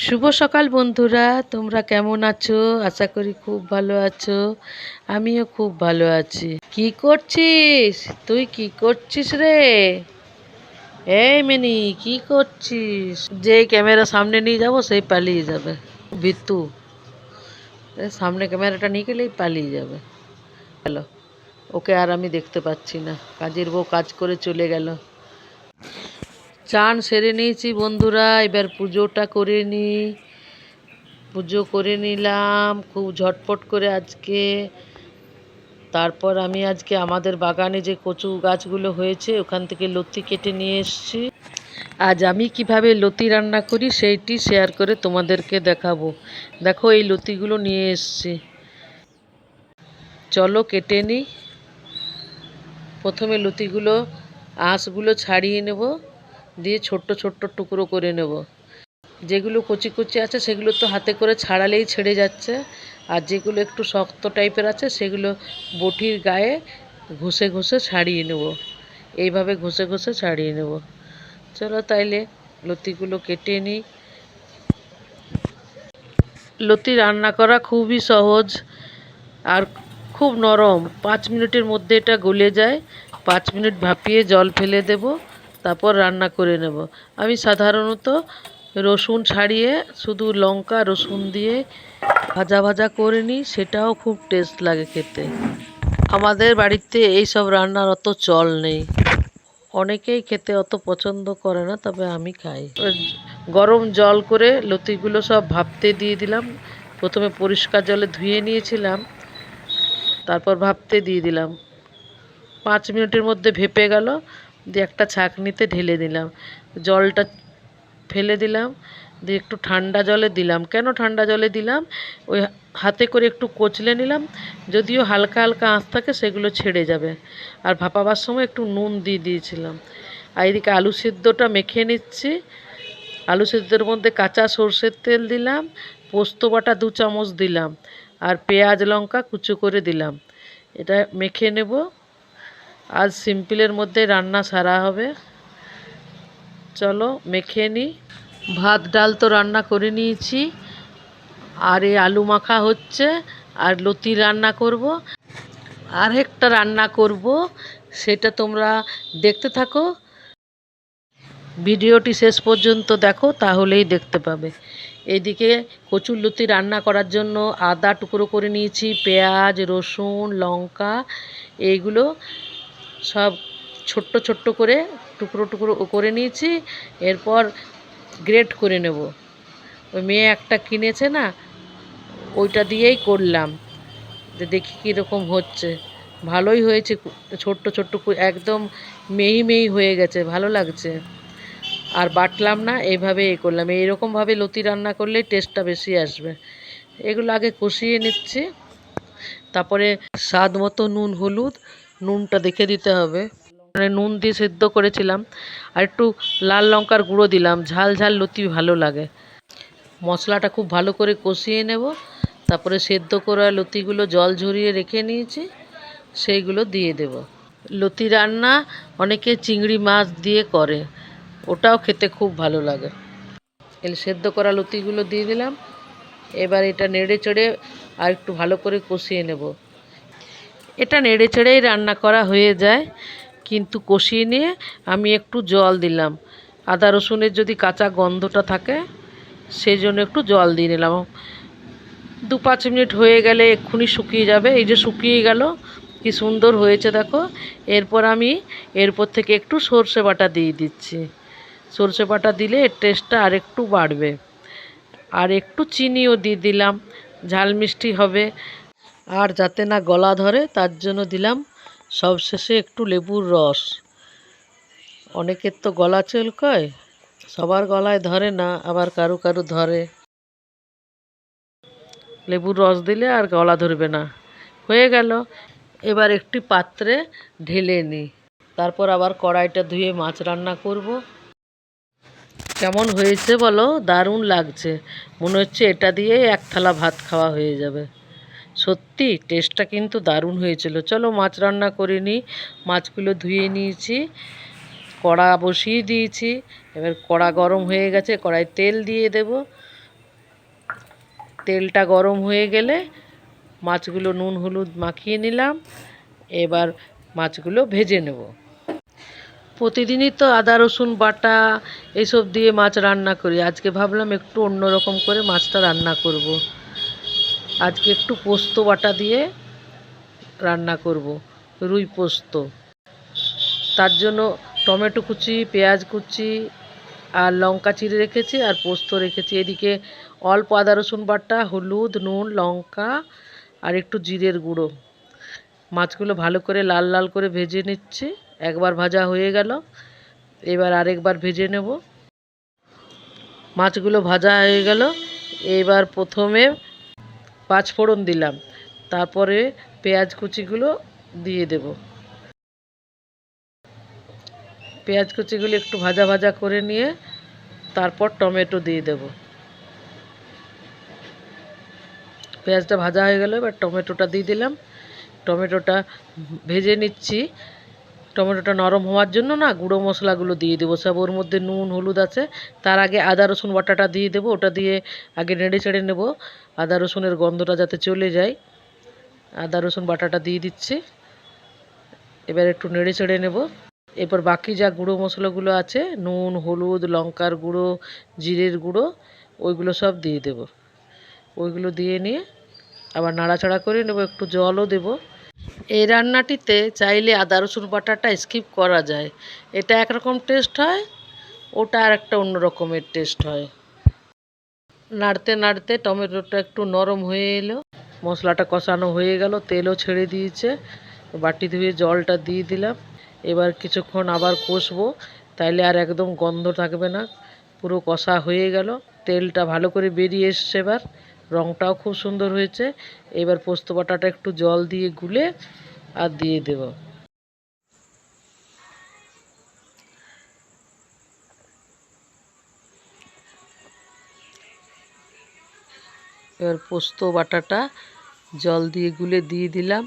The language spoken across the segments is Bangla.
শুভ সকাল বন্ধুরা, তোমরা কেমন আছো? আশা করি খুব ভালো আছো। আমিও খুব ভালো আছি। কি করছিস? তুই কি করছিস রে? এই মিনি, কি করছিস? যে ক্যামেরা সামনে নিয়ে যাব সেই পালিয়ে যাবে। ভিতু সামনে ক্যামেরাটা নিয়ে গেলেই পালিয়ে যাবে। হ্যালো, ওকে আর আমি দেখতে পাচ্ছি না। কাজের বউ কাজ করে চলে গেল। চান সেরে নিয়েছি বন্ধুরা, এবার পুজোটা করে নিই পুজো করে নিলাম, খুব ঝটপট করে আজকে। তারপর আমি আজকে আমাদের বাগানে যে কচু গাছগুলো হয়েছে, ওখান থেকে লতি কেটে নিয়ে এসেছি। আজ আমি কীভাবে লতি রান্না করি, সেইটি শেয়ার করে তোমাদেরকে দেখাবো। দেখো, এই লতিগুলো নিয়ে এসেছি। চলো কেটে নিই। প্রথমে লতিগুলো, আঁশগুলো ছাড়িয়ে নেব। দিয়ে ছোট্ট ছোট্ট টুকরো করে নেব। যেগুলো কচি কচি আছে, সেগুলো তো হাতে করে ছাড়ালেই ছেড়ে যাচ্ছে। আর যেগুলো একটু শক্ত টাইপের আছে, সেগুলো বটির গায়ে ঘষে ঘষে ছাড়িয়ে নেব। এইভাবে ঘষে ঘষে ছাড়িয়ে নেব। চলো তাইলে লতিগুলো কেটে নিই। লতি রান্না করা খুবই সহজ আর খুব নরম। পাঁচ মিনিটের মধ্যে এটা গলে যায়। পাঁচ মিনিট ভাপিয়ে জল ফেলে দেব। তারপর রান্না করে নেব। আমি সাধারণত রসুন ছাড়িয়ে শুধু লঙ্কা, রসুন দিয়ে ভাজা ভাজা করে নিই, সেটাও খুব টেস্ট লাগে খেতে। আমাদের বাড়িতে এই সব রান্নার অত চল নেই। অনেকেই খেতে অত পছন্দ করে না, তবে আমি খাই। গরম জল করে লতিগুলো সব ভাপতে দিয়ে দিলাম। প্রথমে পরিষ্কার জলে ধুয়ে নিয়েছিলাম, তারপর ভাপতে দিয়ে দিলাম। পাঁচ মিনিটের মধ্যে ভেপে গেল। দিয়ে একটা ছাঁকনিতে ঢেলে দিলাম। জলটা ফেলে দিলাম, দিয়ে একটু ঠান্ডা জলে দিলাম। কেন ঠান্ডা জলে দিলাম? ওই হাতে করে একটু কচলে নিলাম, যদিও হালকা হালকা আঁচ থাকে সেগুলো ছেড়ে যাবে। আর ভাপাবার সময় একটু নুন দিয়ে দিয়েছিলাম। আর এদিকে আলু সিদ্ধটা মেখে নিচ্ছি। আলু সিদ্ধর মধ্যে কাঁচা সর্ষের তেল দিলাম, পোস্ত বাটা দু চামচ দিলাম, আর পেঁয়াজ লঙ্কা কুচো করে দিলাম। এটা মেখে নেব। আজ সিম্পলের মধ্যে রান্না সারা হবে। চলো মেখে নিই ভাত, ডাল তো রান্না করে নিয়েছি। আর এই আলু মাখা হচ্ছে, আর লতি রান্না করব। আর একটা রান্না করব, সেটা তোমরা দেখতে থাকো। ভিডিওটি শেষ পর্যন্ত দেখো, তাহলেই দেখতে পাবে। এদিকে কচুর লতি রান্না করার জন্য আদা টুকরো করে নিয়েছি, পেঁয়াজ, রসুন, লঙ্কা, এইগুলো সব ছোট্ট ছোট্ট করে, টুকরো টুকরো করে নিয়েছি, এরপর গ্রেট করে নেব। ওই মেয়ে একটা কিনেছে না, ওইটা দিয়েই করলাম। যে দেখি কীরকম হচ্ছে। ভালোই হয়েছে, ছোট্ট ছোট্ট একদম মেহি মেহি হয়ে গেছে, ভালো লাগছে। আর বাটলাম না, এইভাবে এ করলাম। এইরকমভাবে লতি রান্না করলে টেস্টটা বেশি আসবে। এগুলো আগে কষিয়ে নিচ্ছি। তারপরে স্বাদ মতো নুন, হলুদ নুনটা দেখে দিতে হবে। মানে নুন দিয়ে সেদ্ধ করেছিলাম, আর একটু লাল লঙ্কার গুঁড়ো দিলাম, ঝাল ঝাল লতি ভালো লাগে। মশলাটা খুব ভালো করে কষিয়ে নেব, তারপরে সেদ্ধ করা লতিগুলো জল ঝরিয়ে রেখে নিয়েছি, সেইগুলো দিয়ে দেব। লতি রান্না অনেকে চিংড়ি মাছ দিয়ে করে, ওটাও খেতে খুব ভালো লাগে। এর সেদ্ধ করা লতিগুলো দিয়ে দিলাম, এবার এটা নেড়ে চড়ে আর একটু ভালো করে কষিয়ে নেব। এটা নেড়ে চেড়েই রান্না করা হয়ে যায়, কিন্তু কষিয়ে নিয়ে আমি একটু জল দিলাম। আদা রসুনের যদি কাঁচা গন্ধটা থাকে, সেই জন্য একটু জল দিয়ে নিলাম। দু পাঁচ মিনিট হয়ে গেলে এক্ষুনি শুকিয়ে যাবে। এই যে শুকিয়ে গেল, কি সুন্দর হয়েছে দেখো। এরপর আমি এরপর থেকে একটু সর্ষে বাটা দিয়ে দিচ্ছি। সর্ষে বাটা দিলে এর টেস্টটা আর একটু বাড়বে। আর একটু চিনিও দিয়ে দিলাম। ঝাল মিষ্টি হবে। আর যাতে না গলা ধরে, তার জন্য দিলাম সবশেষে একটু লেবুর রস। অনেকের তো গলা চুলকায়, সবার গলায় ধরে না, আবার কারু কারু ধরে। লেবুর রস দিলে আর গলা ধরবে না। হয়ে গেল, এবার একটি পাত্রে ঢেলে নিই। তারপর আবার কড়াইটা ধুয়ে মাছ রান্না করব। কেমন হয়েছে বলো? দারুণ লাগছে। মনে হচ্ছে এটা দিয়ে এক থালা ভাত খাওয়া হয়ে যাবে। সত্যি টেস্টটা কিন্তু দারুণ হয়েছিল। চলো মাছ রান্না করে নিই। মাছগুলো ধুয়ে নিয়েছি, কড়া বসিয়ে দিয়েছি। এবার কড়া গরম হয়ে গেছে কড়াই তেল দিয়ে দেব। তেলটা গরম হয়ে গেলে মাছগুলো নুন, হলুদ মাখিয়ে নিলাম। এবার মাছগুলো ভেজে নেব। প্রতিদিনই তো আদা, রসুন, বাটা এইসব দিয়ে মাছ রান্না করি। আজকে ভাবলাম একটু অন্যরকম করে মাছটা রান্না করব। আজকে একটু পোস্ত বাটা দিয়ে রান্না করব, রুই পোস্ত। তার জন্য টমেটো কুচি, পেঁয়াজ কুচি আর লঙ্কা চিড়ে রেখেছি আর পোস্ত রেখেছি। এদিকে অল্প আদা রসুন বাটা, হলুদ, নুন, লঙ্কা আর একটু জিরের গুঁড়ো। মাছগুলো ভালো করে লাল লাল করে ভেজে নিচ্ছি। একবার ভাজা হয়ে গেল, এবার আরেকবার ভেজে নেব। মাছগুলো ভাজা হয়ে গেল, এবার প্রথমে পাঁচ ফোড়ন দিলাম। তারপরে পেঁয়াজ কুচিগুলো দিয়ে দেব। পেঁয়াজ কুচিগুলো একটু ভাজা ভাজা করে নিয়ে তারপর টমেটো দিয়ে দেব। পেঁয়াজটা ভাজা হয়ে গেল, এবার টমেটোটা দিয়ে দিলাম। টমেটোটা ভেজে নিচ্ছি। টমেটোটা নরম হওয়ার জন্য না গুঁড়ো মশলাগুলো দিয়ে দেবো। সব ওর মধ্যে নুন, হলুদ আছে। তার আগে আদা, রসুন, বাটাটা দিয়ে দেবো। ওটা দিয়ে আগে নেড়ে চেড়ে নেব। আদা, রসুনের গন্ধটা যাতে চলে যায়। আদা, রসুন, বাটাটা দিয়ে দিচ্ছি। এবার একটু নেড়ে চেড়ে নেব। এরপর বাকি যা গুঁড়ো মশলাগুলো আছে, নুন, হলুদ, লঙ্কার গুঁড়ো, জিরের গুঁড়ো, ওইগুলো সব দিয়ে দেব। ওইগুলো দিয়ে নিয়ে আবার নাড়াচাড়া করে নেব। একটু জলও দেবো। এই রান্নাটিতে চাইলে আদা, রসুন বাটাটা স্কিপ করা যায়। এটা একরকম টেস্ট হয়, ওটা আর একটা অন্য রকমের টেস্ট হয়। নাড়তে নাড়তে টমেটোটা একটু নরম হয়ে এলো, মশলাটা কষানো হয়ে গেল, তেলও ছেড়ে দিয়েছে। বাটি ধুয়ে জলটা দিয়ে দিলাম। এবার কিছুক্ষণ আবার কষবো, তাইলে আর একদম গন্ধ থাকবে না। পুরো কষা হয়ে গেল, তেলটা ভালো করে বেরিয়ে এসছে এবার। রঙটাও খুব সুন্দর হয়েছে। এবার পোস্ত বাটাটা একটু জল দিয়ে গুলে আর দিয়ে দেব। এবার পোস্ত বাটাটা জল দিয়ে গুলে দিয়ে দিলাম।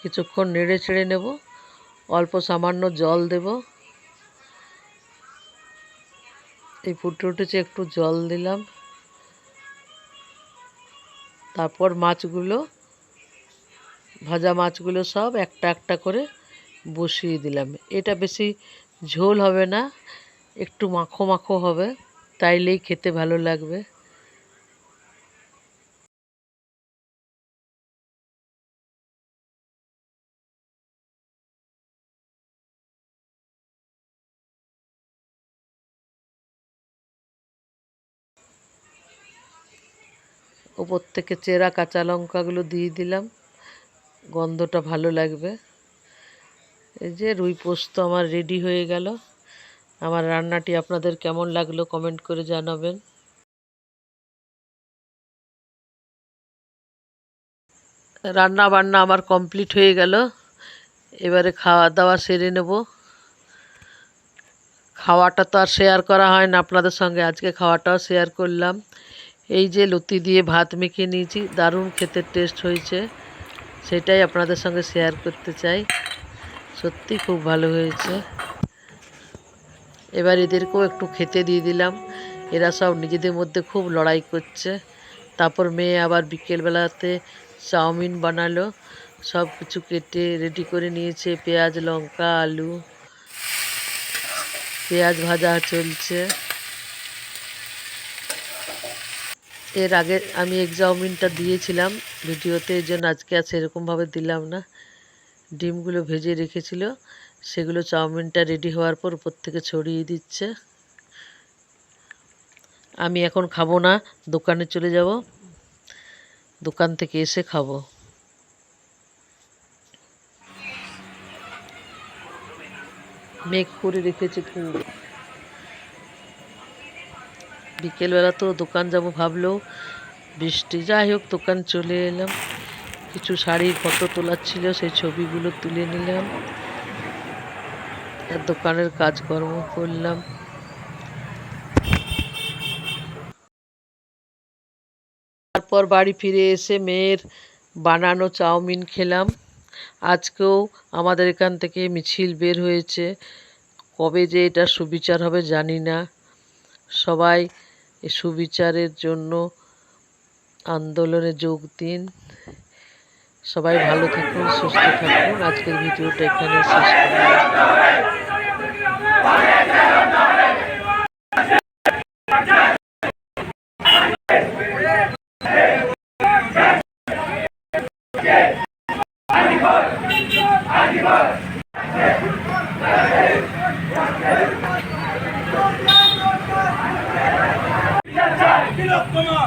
কিছুক্ষণ নেড়ে ছেড়ে নেব। অল্প সামান্য জল দেব। এই ফুটে উঠেছে, একটু জল দিলাম। তারপর মাছগুলো, ভাজা মাছগুলো সব একটা একটা করে বসিয়ে দিলাম। এটা বেশি ঝোল হবে না, একটু মাখো মাখো হবে, তাইলেই খেতে ভালো লাগবে। ওপর থেকে চেরা কাঁচা লঙ্কাগুলো দিয়ে দিলাম। গন্ধটা ভালো লাগবে। এই যে রুই পোস্ত আমার রেডি হয়ে গেল। আমার রান্নাটি আপনাদের কেমন লাগল কমেন্ট করে জানাবেন। রান্না বান্না আমার কমপ্লিট হয়ে গেল। এবারে খাওয়া দাওয়া সেরে নেব। খাওয়াটা তো আর শেয়ার করা হয় না। আপনাদের সঙ্গে আজকে খাওয়াটাও শেয়ার করলাম। এই যে লতি দিয়ে ভাত মেখে নিয়েছি, দারুণ খেতে টেস্ট হয়েছে। সেটাই আপনাদের সঙ্গে শেয়ার করতে চাই। সত্যি খুব ভালো হয়েছে। এবার এদেরকেও একটু খেতে দিয়ে দিলাম। এরা সব নিজেদের মধ্যে খুব লড়াই করছে। তারপর মেয়ে আবার বিকেলবেলাতে চাউমিন বানালো। সব কিছু কেটে রেডি করে নিয়েছে। পেঁয়াজ, লঙ্কা, আলু। পেঁয়াজ ভাজা চলছে। এর আগে আমি এগ চাউমিনটা দিয়েছিলাম। ভিডিওতে এই জন্য আজকে আর সেরকমভাবে দিলাম না। ডিমগুলো ভেজে রেখেছিল। সেগুলো চাউমিনটা রেডি হওয়ার পর উপর থেকে ছড়িয়ে দিচ্ছে। আমি এখন খাব না, দোকানে চলে যাব। দোকান থেকে এসে খাব। মেঘ করে রেখেছে খুব বিকেলবেলা তো দোকান যাব ভাবলেও বৃষ্টি যাই হোক, দোকান চলে এলাম। কিছু শাড়ির ফটো তোলার ছিল, সেই ছবিগুলো তুলে নিলাম। আর দোকানের কাজকর্ম করলাম। তারপর বাড়ি ফিরে এসে মেয়ের বানানো চাউমিন খেলাম। আজকেও আমাদের এখান থেকে মিছিল বের হয়েছে। কবে যে এটা সুবিচার হবে জানি না। সবাই সুবিচারের জন্য আন্দোলনে যোগ দিন। সবাই ভালো থাকুন সুস্থ থাকুন। আজকের ভিডিওটা এখানে শেষ তিলোত্তমা